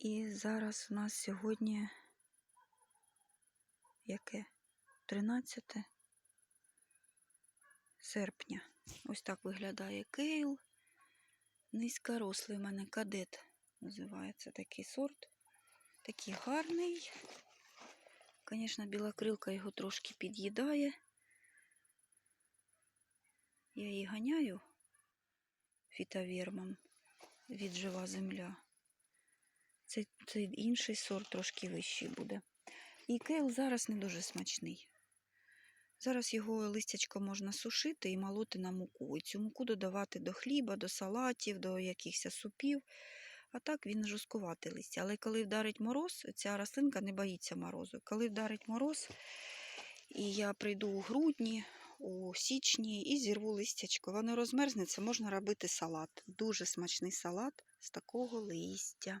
І зараз у нас сьогодні яке? 13 серпня. Ось так виглядає кейл. Низькорослий у мене кадет називається такий сорт. Такий гарний. Звісно, білокрилка його трошки під'їдає. Я її ганяю фітовермом від жива земля. Це, це інший сорт трошки вищий буде. І кейл зараз не дуже смачний. Зараз його листячко можна сушити і молоти на муку. І цю муку додавати до хліба, до салатів, до якихось супів. А так він жорсткуватий листя. Але коли вдарить мороз, ця рослинка не боїться морозу. Коли вдарить мороз, і я прийду у грудні, у січні і зірву листячко. Воно розмерзнеться, можна робити салат. Дуже смачний салат з такого листя.